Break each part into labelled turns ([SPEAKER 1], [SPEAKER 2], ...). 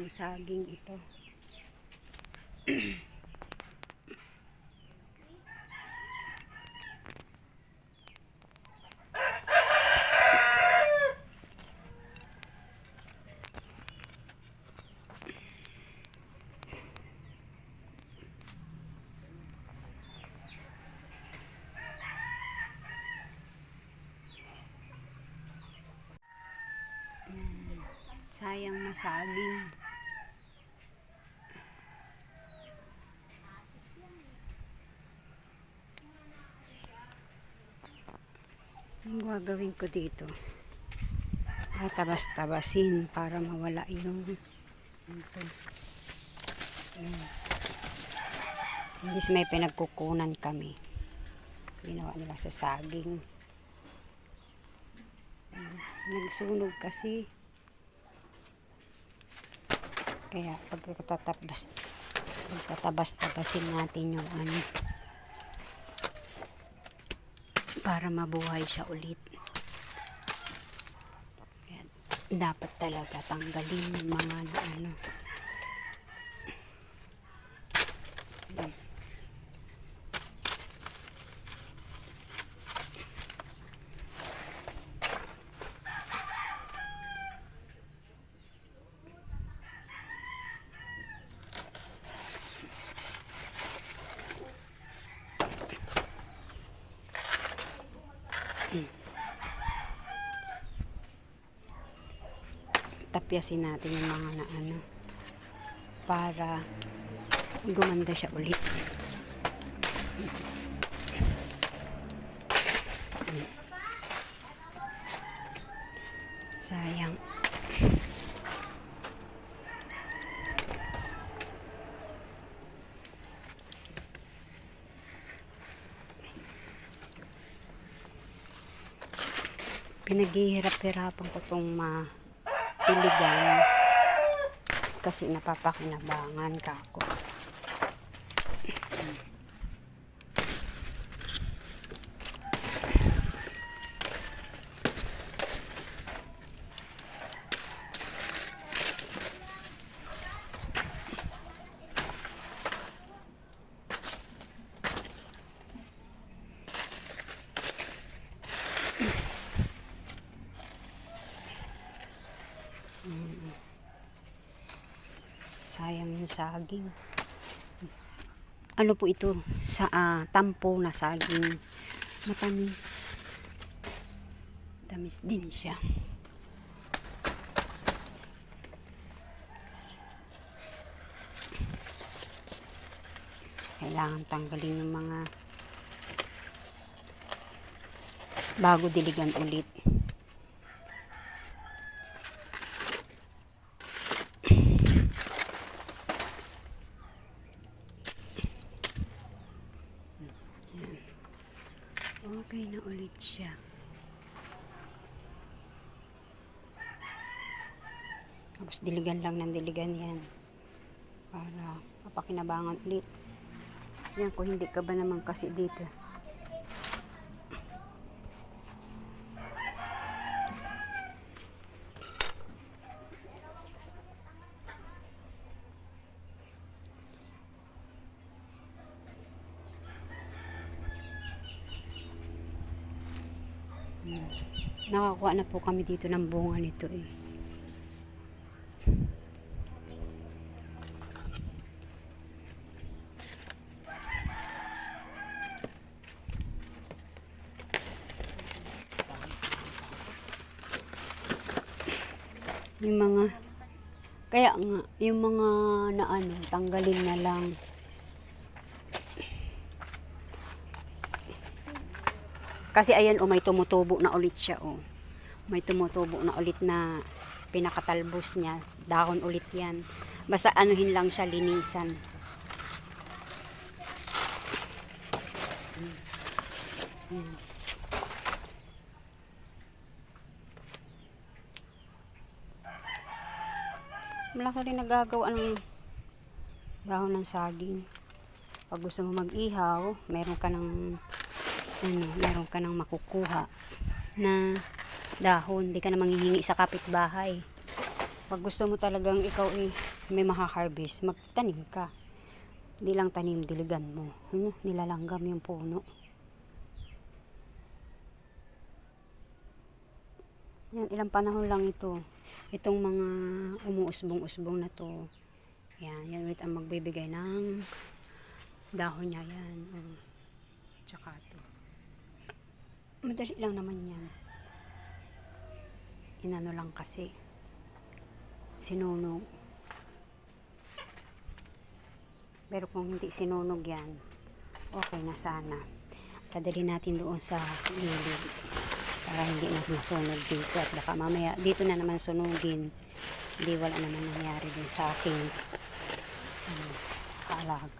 [SPEAKER 1] pang saging ito. Sayang na gagawin ko dito? Tatabas-tabasin para mawala yung ito. Imbis may pinagkukunan kami. Ginawa nila sa saging. Nagsunog kasi. Kaya pagkatatabas pagtatabas-tabasin natin yung ano para mabuhay siya ulit. Dapat talaga tanggalin yung mga ano. Ayan. Tapyasin natin yung mga na ano para gumanda siya ulit. Sayang. Pinaghihirap-hirapan ko itong ma tiligan kasi napapakinabangan ka ako. Sayang yung saging. Ano po ito? Sa ah, tampo na saging. Matamis. Tamis din siya. Kailangan tanggalin yung mga bago diligan ulit. Okay na ulit siya. Tapos diligan lang ng diligan yan. Para mapakinabangan ulit. Yan, kung hindi ka ba naman kasi dito. Nakakuha na po kami dito ng bunga nito eh. Yung mga kaya nga yung mga na ano tanggalin na lang. Kasi ayan o may tumutubo na ulit siya o. May tumutubo na ulit na pinakatalbos niya. Dahon ulit yan. Basta anuhin lang siya linisan. Yan. Malaki rin nagagawa ng dahon ng saging. Pag gusto mo mag-ihaw, meron ka ng ano, meron ka nang makukuha na dahon. Hindi ka na manghihingi sa kapitbahay. Pag gusto mo talagang ikaw eh, may makaharvest, magtanim ka. Hindi lang tanim, diligan mo. Ano, nilalanggam yung puno. Yan, ilang panahon lang ito. Itong mga umuusbong-usbong na to. Yan, yan ulit ang magbibigay ng dahon niya yan. Oh. Tsaka to. Madali lang naman yan. Inano lang kasi. Sinunog. Pero kung hindi sinunog yan, okay na sana. Padali natin doon sa gilid para hindi na masunog dito at baka mamaya dito na naman sunugin hindi wala naman nangyari din sa aking ano, kaalaga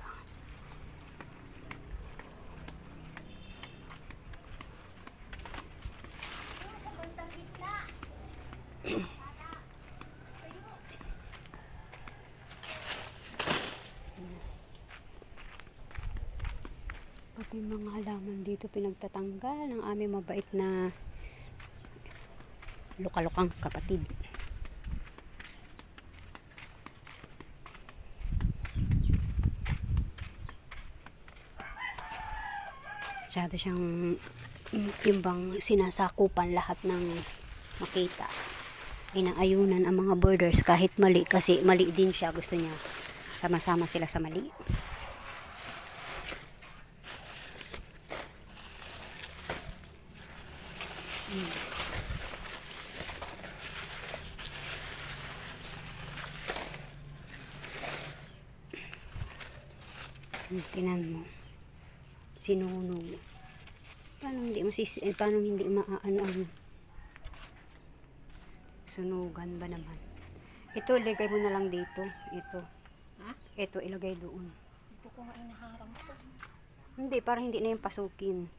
[SPEAKER 1] pati mga halaman dito pinagtatanggal ng aming mabait na lukalukang kapatid. Masyado siyang mm, yung bang sinasakupan lahat ng makita. Inaayunan ang mga borders kahit mali kasi mali din siya gusto niya. Sama-sama sila sa mali. Hmm, Tinan mo. Sinunog. Paano hindi masis eh, paano hindi maaano ang sunugan ba naman? Ito, ilagay mo na lang dito. Ito.
[SPEAKER 2] Ha?
[SPEAKER 1] Ito, ilagay doon.
[SPEAKER 2] Ito ko nga inaharang ko.
[SPEAKER 1] Hindi, para hindi na yung pasukin.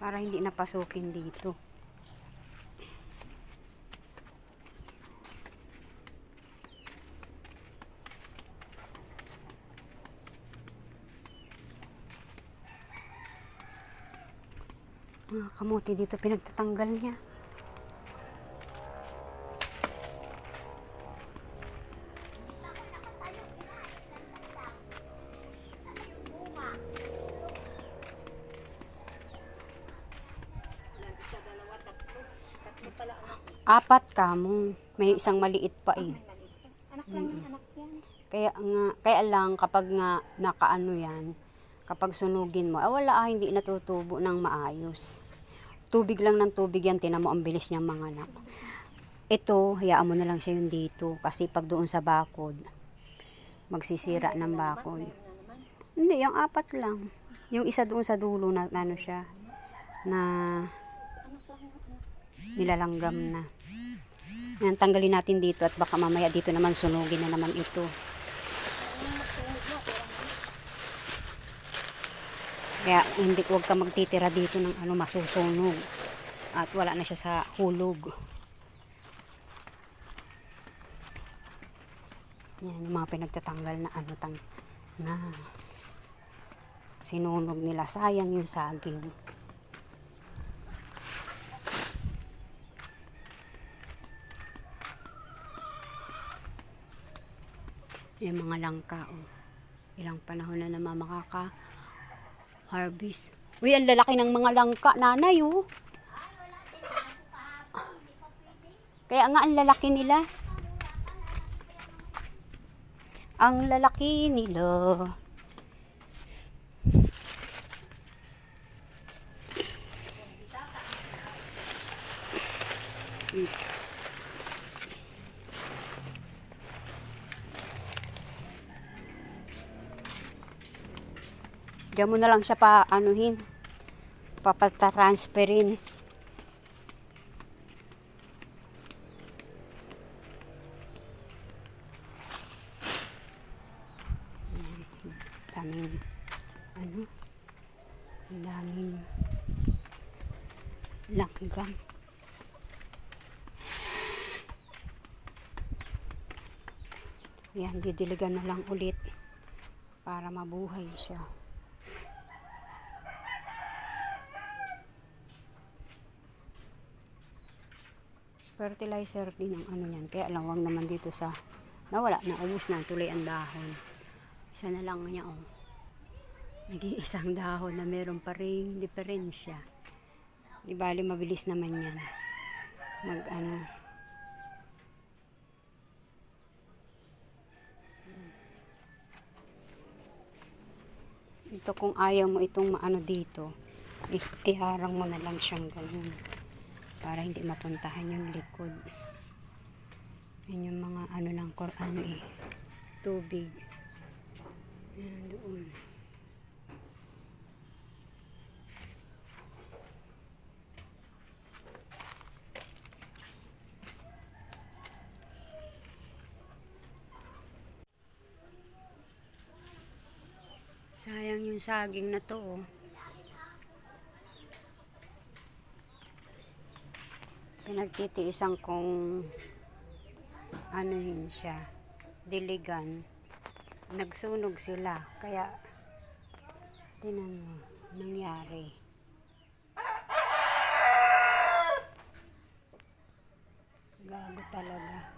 [SPEAKER 1] Para hindi na pasukin dito. Mga kamuti dito pinagtatanggal niya. Apat ka mo. May isang maliit pa eh.
[SPEAKER 2] Anak lang anak yan.
[SPEAKER 1] Kaya nga, kaya lang kapag nga nakaano yan, kapag sunugin mo, ah wala ah, hindi natutubo ng maayos. Tubig lang ng tubig yan, tinan mo ang bilis niyang mga anak. Ito, hayaan mo na lang siya yung dito. Kasi pag doon sa bakod, magsisira ng bakod. Hindi, yung apat lang. Yung isa doon sa dulo na ano siya, na nilalanggam na. Yan, tanggalin natin dito at baka mamaya dito naman sunugin na naman ito.
[SPEAKER 2] Ang magsunog na, pero
[SPEAKER 1] Kaya hindi huwag ka magtitira dito ng ano masusunog. At wala na siya sa hulog. Yan yung mga pinagtatanggal na ano tang na sinunog nila. Sayang yung saging. Yung mga langka, oh. Ilang panahon na naman makaka harvest. Uy, ang lalaki ng mga langka, nanay, oh. Kaya nga ang lalaki nila. Ang lalaki nila. Diyan mo na lang siya pa anuhin. Papatransferin. daming ano daming langgam yan didiligan na lang ulit para mabuhay siya fertilizer din ang ano yan. Kaya lang, wag naman dito sa, nawala, naubos na, tuloy ang dahon. Isa na lang niya, oh. Nag-iisang dahon na meron pa rin diferensya. Di bali, mabilis naman yan. Mag, ano, ito kung ayaw mo itong maano dito, iharang mo na lang siyang ganun para hindi mapuntahan yung likod. Yan yung mga ano ng kor ano eh, tubig. Yan doon. Sayang yung saging na to oh. Pinagtitiisan kong anuhin siya, diligan. Nagsunog sila, kaya tinan mo, nangyari. Gago talaga.